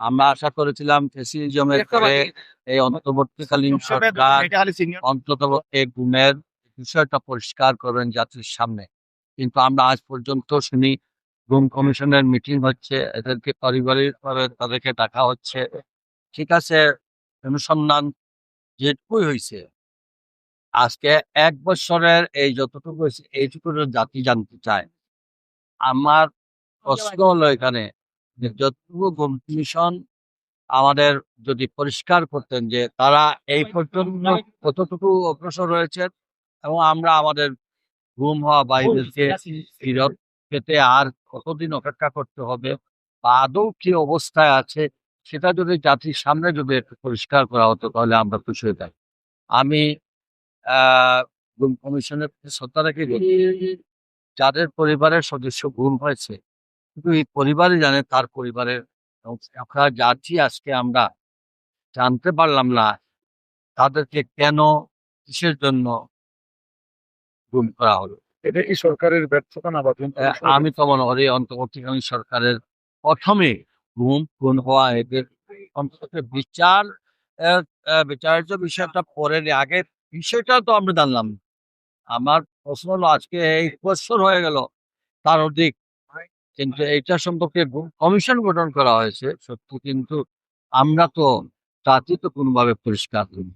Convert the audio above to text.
আমরা আশা করেছিলাম ফেসিজমের পরে এই অন্তর্বর্তীকালীন সরকার অন্তত এই গুমের বিষয়টা পরিষ্কার করবেন জাতির সামনে। কিন্তু আমরা আজ পর্যন্ত শুনি গুম কমিশনের মিটিং হচ্ছে এদেরকে পারিবারিক ভাবে তাদেরকে ডাকা হচ্ছে। ঠিক আছে অনুসন্ধান যেটুকুই হয়েছে আজকে এক বছরের এই যতটুকু হয়েছে এইটুকু জাতি জানতে চায়। আমার প্রশ্ন হলো এখানে যতটুকু গুম কমিশন আমাদের যদি পরিষ্কার করতেন যে তারা এই পর্যন্ত কতটুকু অগ্রসর রয়েছেন এবং আমরা আমাদের ঘুম হওয়া বাইরেকে ফিরত পেতে আর কতদিন অপেক্ষা করতে হবে বা আদৌ কি অবস্থায় আছে, সেটা যদি জাতির সামনে যদি একটু পরিষ্কার করা হতো তাহলে আমরা খুশি হয়ে যাই আমি গুম কমিশনের শ্রদ্ধা রেখে যাদের পরিবারের সদস্য গুম হয়েছে কিন্তু এই পরিবারই জানে তার পরিবারের আমরা যাচ্ছি আজকে আমরা জানতে পারলাম না তাদেরকে কেন কিসের জন্য গুম করা হলো। এটা কি সরকারের ব্যর্থতা না আমি তো মনে করি অন্তর্বর্তীকালীন সরকারের প্রথমে গুম খুন হওয়া এদের অন্তত বিচার বিচার্য বিষয়টা পরে আগে বিষয়টা তো আমরা জানলাম আমার প্রশ্ন হলো আজকে এই বছর হয়ে গেল তার অধিক কিন্তু এটা সম্পর্কে কমিশন গঠন করা হয়েছে, সত্যি কিন্তু আমরা তো তাতে তো কোনোভাবে পরিষ্কার করি